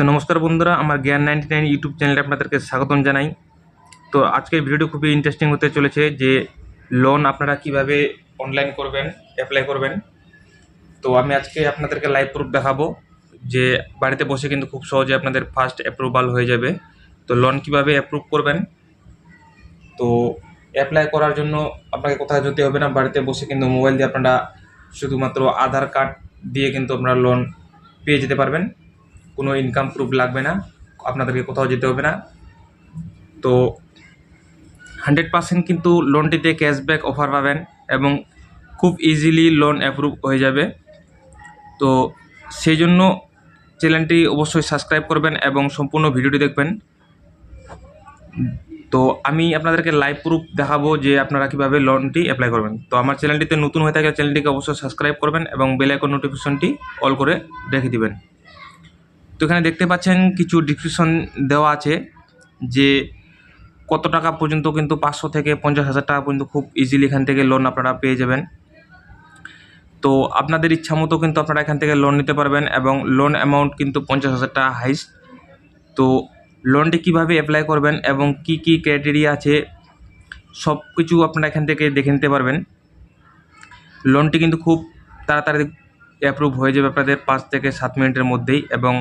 তো নমস্কার বন্ধুরা, আমার জ্ঞান নাইনটি নাইন ইউটিউব চ্যানেলে আপনাদেরকে স্বাগতম জানাই। তো আজকের ভিডিওটি খুবই ইন্টারেস্টিং হতে চলেছে যে লোন আপনারা কীভাবে অনলাইন করবেন অ্যাপ্লাই করবেন। তো আমি আজকে আপনাদেরকে লাইভ প্রুফ দেখাবো যে বাড়িতে বসে কিন্তু খুব সহজে আপনাদের ফার্স্ট অ্যাপ্রুভাল হয়ে যাবে। তো লোন কীভাবে অ্যাপ্রুভ করবেন? তো অ্যাপ্লাই করার জন্য আপনাকে কোথাও যেতে হবে না, বাড়িতে বসে কিন্তু মোবাইল দিয়ে আপনারা শুধুমাত্র আধার কার্ড দিয়ে কিন্তু আপনারা লোন পেয়ে যেতে পারবেন। কোনো ইনকাম প্রুফ লাগবে না, আপনাদেরকে কোথাও যেতে হবে না। তো হান্ড্রেড পার্সেন্ট কিন্তু লোনটিতে ক্যাশব্যাক অফার পাবেন এবং খুব ইজিলি লোন অ্যাপ্রুভ হয়ে যাবে। তো সেই জন্য চ্যানেলটি অবশ্যই সাবস্ক্রাইব করবেন এবং সম্পূর্ণ ভিডিওটি দেখবেন। তো আমি আপনাদেরকে লাইভ প্রুফ দেখাবো যে আপনারা কীভাবে লোনটি অ্যাপ্লাই করবেন। তো আমার চ্যানেলটিতে নতুন হয়ে থাকে চ্যানেলটিকে অবশ্যই সাবস্ক্রাইব করবেন এবং বেল আইকন নোটিফিকেশনটি অল করে রেখে দিবেন। তো এখানে দেখতে পাচ্ছেন কিছু ডিসক্রিপশন দেওয়া আছে যে কত টাকা পর্যন্ত কিন্তু পাঁচশো থেকে পঞ্চাশ হাজার টাকা পর্যন্ত খুব ইজিলি এখান থেকে লোন আপনারা পেয়ে যাবেন। তো আপনাদের ইচ্ছা মতো কিন্তু আপনারা এখান থেকে লোন নিতে পারবেন এবং লোন অ্যামাউন্ট কিন্তু পঞ্চাশ হাজার টাকা হাইস্ট তো লোনটি কীভাবে অ্যাপ্লাই করবেন এবং কি কি ক্রাইটেরিয়া আছে সব কিছু আপনারা এখান থেকে দেখে নিতে পারবেন। লোনটি কিন্তু খুব তাড়াতাড়ি অ্যাপ্রুভ হয়ে যাবে আপনাদের পাঁচ থেকে সাত মিনিটের মধ্যেই এবং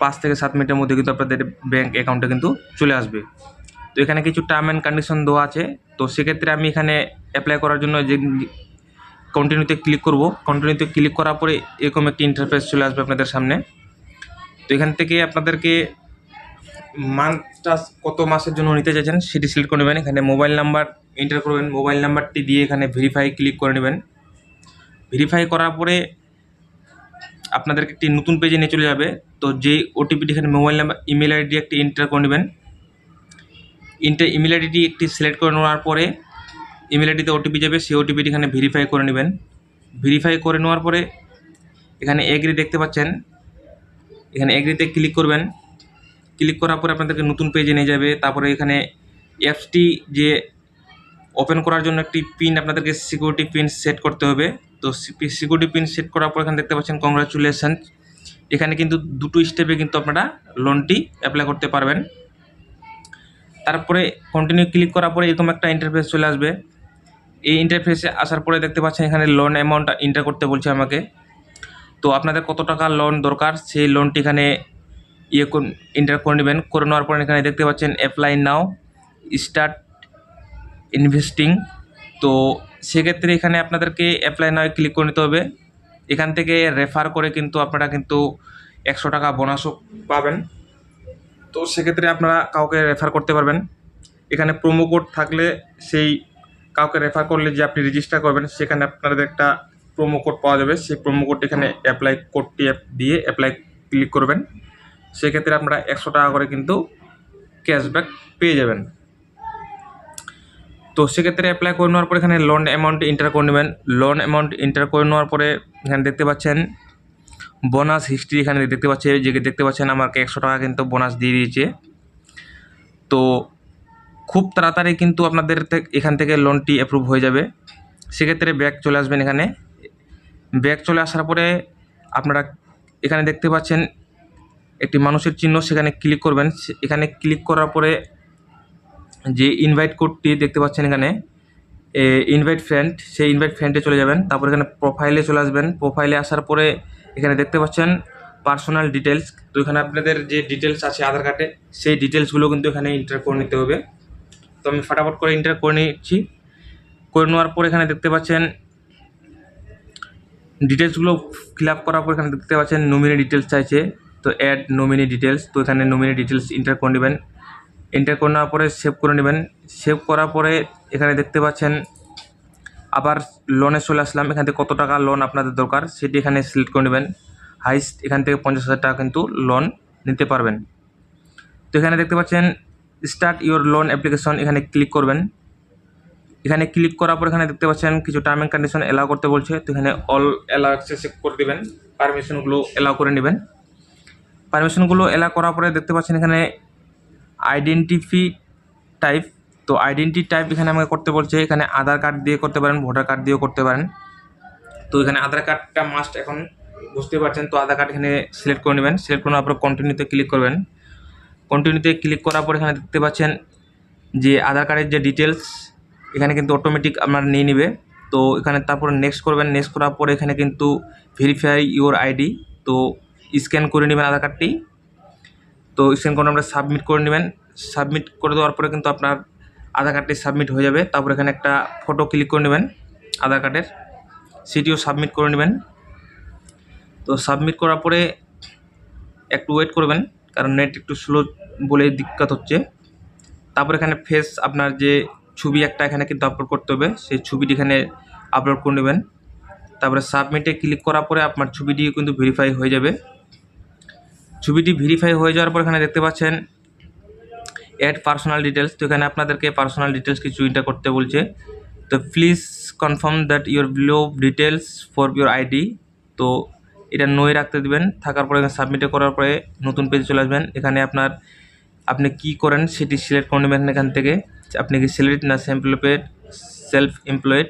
পাঁচ থেকে সাত মিনিটের মধ্যে কিন্তু আপনাদের ব্যাঙ্ক অ্যাকাউন্টে কিন্তু চলে আসবে। তো এখানে কিছু টার্ম অ্যান্ড কন্ডিশন দেওয়া আছে। তো সেক্ষেত্রে আমি এখানে অ্যাপ্লাই করার জন্য যে কন্টিনিউতে ক্লিক করব। কন্টিনিউতে ক্লিক করার পরে এরকম একটি ইন্টারফেস চলে আসবে আপনাদের সামনে। তো এখান থেকে আপনাদেরকে মান্থটা কত মাসের জন্য নিতে চাইছেন সেটি সিলেক্ট করে নেবেন। এখানে মোবাইল নাম্বার এন্টার করবেন। মোবাইল নাম্বারটি দিয়ে এখানে ভেরিফাই ক্লিক করে নেবেন। ভেরিফাই করার পরে আপনাদেরকে একটি নতুন পেজে নিয়ে চলে যাবে। তো যে ওটিপিটি এখানে মোবাইল নাম্বার ইমেল আইডি একটি এন্টার করে নেবেন। ইন্টার ইমেল আইডিটি একটি সিলেক্ট করে নেওয়ার পরে ইমেল আইডিতে ওটিপি যাবে, সেই ওটিপিটি এখানে ভেরিফাই করে নেবেন। ভেরিফাই করে নেওয়ার পরে এখানে এগ্রি দেখতে পাচ্ছেন। এখানে এগ্রিতে ক্লিক করবেন। ক্লিক করার পরে আপনাদেরকে নতুন পেজে নিয়ে যাবে। তারপরে এখানে অ্যাপসটি যে ওপেন করার জন্য একটি পিন আপনাদেরকে সিকিউরিটি পিন সেট করতে হবে। তো সিকিউরিটি পিন সেট করার পর এখানে দেখতে পাচ্ছেন কংগ্রাচুলেশন এখানে কিন্তু দুটো স্টেপে কিন্তু আপনারা লোনটি অ্যাপ্লাই করতে পারবেন। তারপরে কন্টিনিউ ক্লিক করার পরে এরকম একটা ইন্টারফেস চলে আসবে। এই ইন্টারফেসে আসার পরে দেখতে পাচ্ছেন এখানে লোন অ্যামাউন্টটা এন্টার করতে বলছে আমাকে। তো আপনাদের কত টাকা লোন দরকার, সেই লোনটি এখানে ইয়ে এন্টার করে নেবেন। করে নেওয়ার পরে এখানে দেখতে পাচ্ছেন অ্যাপ্লাই নাও স্টার্ট ইনভেস্টিং তো সেক্ষেত্রে এখানে আপনাদেরকে অ্যাপ্লাই নয় ক্লিক করে নিতে হবে। এখান থেকে রেফার করে কিন্তু আপনারা কিন্তু একশো টাকা বোনাসও পাবেন। তো সেক্ষেত্রে আপনারা কাউকে রেফার করতে পারবেন। এখানে প্রোমো কোড থাকলে সেই কাউকে রেফার করলে যে আপনি রেজিস্টার করবেন, সেখানে আপনাদের একটা প্রোমো কোড পাওয়া যাবে। সেই প্রোমো কোড এখানে অ্যাপ্লাই কোডটি দিয়ে অ্যাপ্লাই ক্লিক করবেন। সেক্ষেত্রে আপনারা একশো টাকা করে কিন্তু ক্যাশব্যাক পেয়ে যাবেন। তো সেক্ষেত্রে অ্যাপ্লাই করে নেওয়ার পর এখানে লোন অ্যামাউন্ট এন্টার করে নেবেন। লোন অ্যামাউন্ট এন্টার করে নেওয়ার পরে এখানে দেখতে পাচ্ছেন বোনাস হিস্ট্রি এখানে দেখতে পাচ্ছে যে দেখতে পাচ্ছেন আমাকে একশো টাকা কিন্তু বোনাস দিয়ে দিয়েছে। তো খুব তাড়াতাড়ি কিন্তু আপনাদের এখান থেকে লোনটি অ্যাপ্রুভ হয়ে যাবে। সেক্ষেত্রে ব্যাক চলে আসবেন এখানে। ব্যাক চলে আসার পরে আপনারা এখানে দেখতে পাচ্ছেন, একটি মানুষের চিহ্ন সেখানে ক্লিক করবেন। এখানে ক্লিক করার পরে যে ইনভাইট কোডটি দেখতে পাচ্ছেন এখানে ইনভাইট ফ্রেন্ড সেই ইনভাইট ফ্রেন্ডে চলে যাবেন, তারপর এখানে প্রোফাইলে চলে আসবেন প্রোফাইলে আসার পরে এখানে দেখতে পাচ্ছেন পার্সোনাল ডিটেলস তো এখানে আপনাদের যে ডিটেলস আছে আধার কার্ডে সেই ডিটেলসগুলো কিন্তু এখানে এন্টার করে নিতে হবে। তো আমি ফটাফট করে এন্টার করে নিচ্ছি। করে নেওয়ার পর এখানে দেখতে পাচ্ছেন ডিটেলসগুলো ফিল আপ করার পর এখানে দেখতে পাচ্ছেন নমিনি ডিটেলস চাইছে, তো অ্যাড নমিনি ডিটেলস তো এখানে নমিনি ডিটেলস এন্টার করে নেবেন। এন্টার করে নেওয়ার পরে সেভ করে নেবেন। সেভ করার পরে এখানে দেখতে পাচ্ছেন আবার লোনে চলে আসলাম। এখান থেকে কত টাকা লোন আপনাদের দরকার সেটি এখানে সিলেক্ট করে নেবেন। হাইস্ট এখান থেকে পঞ্চাশ হাজার টাকা কিন্তু লোন নিতে পারবেন। তো এখানে দেখতে পাচ্ছেন স্টার্ট ইউর লোন অ্যাপ্লিকেশন এখানে ক্লিক করবেন। এখানে ক্লিক করার পর এখানে দেখতে পাচ্ছেন কিছু টার্ম অ্যান্ড কন্ডিশন অ্যালাউ করতে বলছে। তো এখানে অল অ্যালাউ অ্যাক্সেস করে দেবেন। পারমিশনগুলো অ্যালাউ করে নেবেন। পারমিশনগুলো অ্যালাউ করার পরে দেখতে পাচ্ছেন এখানে আইডেন্টিফি টাইপ তো আইডেন্টি টাইপ এখানে আমাকে করতে বলছে, এখানে আধার কার্ড দিয়ে করতে পারেন ভোটার কার্ড দিয়েও করতে পারেন। তো এখানে আধার কার্ডটা মাস্ট এখন বুঝতে পারছেন, তো আধার কার্ড এখানে সিলেক্ট করে নেবেন। সিলেক্ট করার পর কন্টিনিউতে ক্লিক করবেন। কন্টিনিউতে ক্লিক করার পর এখানে দেখতে পাচ্ছেন যে আধার কার্ডের যে ডিটেলস এখানে কিন্তু অটোমেটিক আপনার নিয়ে নেবে। তো এখানে তারপরে নেক্সট করবেন নেক্সট করার পরে এখানে কিন্তু ভেরিফাই ইওর আইডি তো স্ক্যান করে নেবেন আধার কার্ডটি তো স্ক্যান করে আমরা সাবমিট করে নেবেন। সাবমিট করে দেওয়ার পরে কিন্তু আপনার আধার কার্ডটি সাবমিট হয়ে যাবে। তারপর এখানে একটা ফটো ক্লিক করে নেবেন আধার কার্ডের। সেটিও সাবমিট করে নেবেন। তো সাবমিট করার পরে একটু ওয়েট করবেন, কারণ নেট একটু স্লো বলে দিক্কত হচ্ছে। তারপর এখানে ফেস আপনার যে ছবি একটা এখানে কিন্তু আপলোড করতে হবে। সেই ছবিটি এখানে আপলোড করে নেবেন। তারপরে সাবমিটে ক্লিক করার পরে আপনার ছবিটি কিন্তু ভেরিফাই হয়ে যাবে। ছবিটি ভেরিফাই হয়ে যাওয়ার পর এখানে দেখতে পাচ্ছেন অ্যাড পার্সোনাল ডিটেলস তো এখানে আপনাদেরকে পার্সোনাল ডিটেলস কিছু ইন্টার করতে বলছে। তো please confirm that your below details for your ID তো এটা নয়ে রাখতে দিবেন। থাকার পরে এখানে সাবমিটে করার পরে নতুন পেজে চলে আসবেন। এখানে আপনার, আপনি কি করেন সেটি সিলেক্ট করে নেবেন এখান থেকে। আপনি কি স্যালারিড না এমপ্লয়েড সেলফ এমপ্লয়েড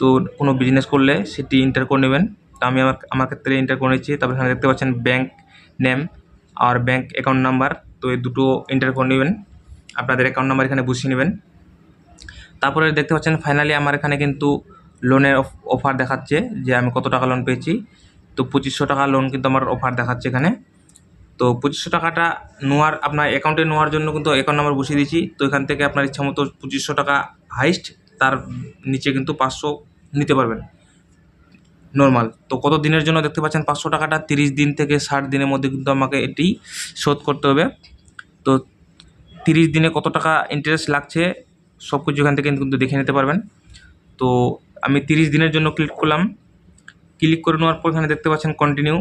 তো কোনো বিজনেস করলে সেটি ইন্টার করে নেবেন। তো আমি আমার আমার ক্ষেত্রে এন্টার করে নিচ্ছি। তারপর এখানে দেখতে পাচ্ছেন ব্যাংক নেম আর ব্যাংক অ্যাকাউন্ট নাম্বার তো এই দুটো এন্টার করে নেবেন। আপনাদের অ্যাকাউন্ট নাম্বার এখানে বসিয়ে নেবেন। তারপরে দেখতে পাচ্ছেন ফাইনালি আমার এখানে কিন্তু লোনের অফার দেখাচ্ছে যে আমি কত টাকা লোন পেয়েছি। তো পঁচিশশো টাকা লোন কিন্তু আমার অফার দেখাচ্ছে এখানে। তো পঁচিশশো টাকাটা নেওয়ার, আপনার অ্যাকাউন্টে নেওয়ার জন্য কিন্তু অ্যাকাউন্ট নাম্বার বসিয়ে দিয়েছি। তো এখান থেকে আপনার ইচ্ছা মতো পঁচিশশো টাকা হাইস্ট তার নিচে কিন্তু পাঁচশো নিতে পারবেন। নর্মাল তো কত দিনের জন্য দেখতে পাচ্ছেন? পাঁচশো টাকাটা তিরিশ দিন থেকে ষাট দিনের মধ্যে কিন্তু আমাকে এটি শোধ করতে হবে। তো তিরিশ দিনে কত টাকা ইন্টারেস্ট লাগছে সব কিছু এখান থেকে কিন্তু দেখে নিতে পারবেন। তো আমি তিরিশ দিনের জন্য ক্লিক করলাম। ক্লিক করে নেওয়ার পর এখানে দেখতে পাচ্ছেন কন্টিনিউ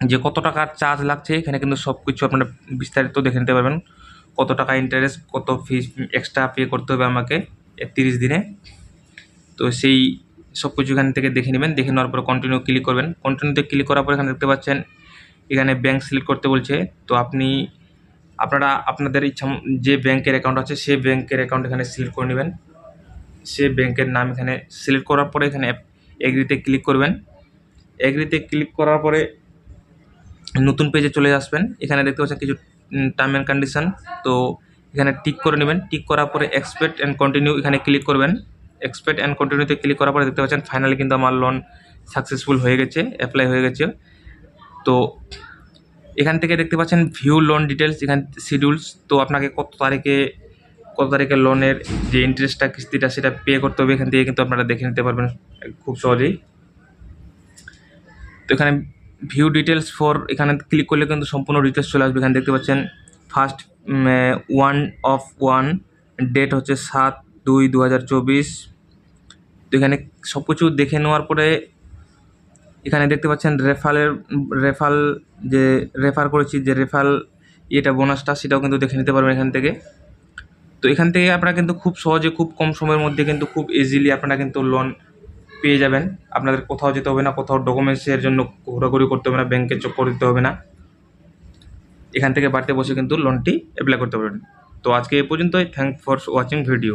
যে কত টাকার চার্জ লাগছে, এখানে কিন্তু সব কিছু আপনারা বিস্তারিত দেখে নিতে পারবেন। কত টাকা ইন্টারেস্ট কত ফিস এক্সট্রা পে করতে হবে আমাকে তিরিশ দিনে। তো সেই সব কিছু এখান থেকে দেখে নেবেন, দেখে নেওয়ার পর কন্টিনিউ ক্লিক করবেন। কন্টিনিউতে ক্লিক করার পর এখানে দেখতে পাচ্ছেন, এখানে ব্যাংক সিলেক্ট করতে বলছে। তো আপনি, আপনারা, আপনাদের ইচ্ছা যে ব্যাংকের অ্যাকাউন্ট আছে, সেই ব্যাংকের অ্যাকাউন্ট এখানে সিলেক্ট করে নেবেন। সে ব্যাংকের নাম এখানে সিলেক্ট করার পরে এখানে এগ্রিতে ক্লিক করবেন। এগ্রিতে ক্লিক করার পরে নতুন পেজে চলে আসবেন। এখানে দেখতে পাচ্ছেন কিছু টার্ম অ্যান্ড কন্ডিশন তো এখানে টিক করে নেবেন। টিক করার পরে এক্সপেক্ট অ্যান্ড কন্টিনিউ এখানে ক্লিক করবেন। এক্সপেক্ট অ্যান্ড কন্টিনিউতে ক্লিক করার পরে দেখতে পাচ্ছেন ফাইনালি কিন্তু আমার লোন সাকসেসফুল হয়ে গেছে অ্যাপ্লাই হয়ে গেছে। তো এখান থেকে দেখতে পাচ্ছেন ভিউ লোন ডিটেলস এখান শিডিউলস তো আপনাকে কত তারিখে কত তারিখে লোনের যে ইন্টারেস্টটা কিস্তিটা, সেটা পে করতে হবে, এখান থেকে কিন্তু আপনারা দেখে নিতে পারবেন খুব সহজেই। তো এখানে ভিউ ডিটেলস ফর এখানে ক্লিক করলে কিন্তু সম্পূর্ণ ডিটেলস চলে আসবে। এখানে দেখতে পাচ্ছেন first one of one date হচ্ছে সাত দুই দু হাজার চব্বিশ। তো এখানে সব কিছু দেখে নেওয়ার পরে এখানে দেখতে পাচ্ছেন রেফালের, রেফাল যে রেফার করেছি, যে রেফাল ইয়েটা বোনাসটা সেটাও কিন্তু দেখে নিতে পারবেন এখান থেকে। তো এখান থেকে আপনারা কিন্তু খুব সহজে, খুব কম সময়ের মধ্যে কিন্তু খুব ইজিলি আপনারা কিন্তু লোন পেয়ে যাবেন। আপনাদের কোথাও যেতে হবে না, কোথাও ডকুমেন্টসের জন্য ঘোরাঘুরি করতে হবে না ব্যাংকে চক্কর দিতে হবে না। এখান থেকে বাড়িতে বসে কিন্তু লোনটি অ্যাপ্লাই করতে পারবেন। তো আজকে এ পর্যন্তই। Thank for watching video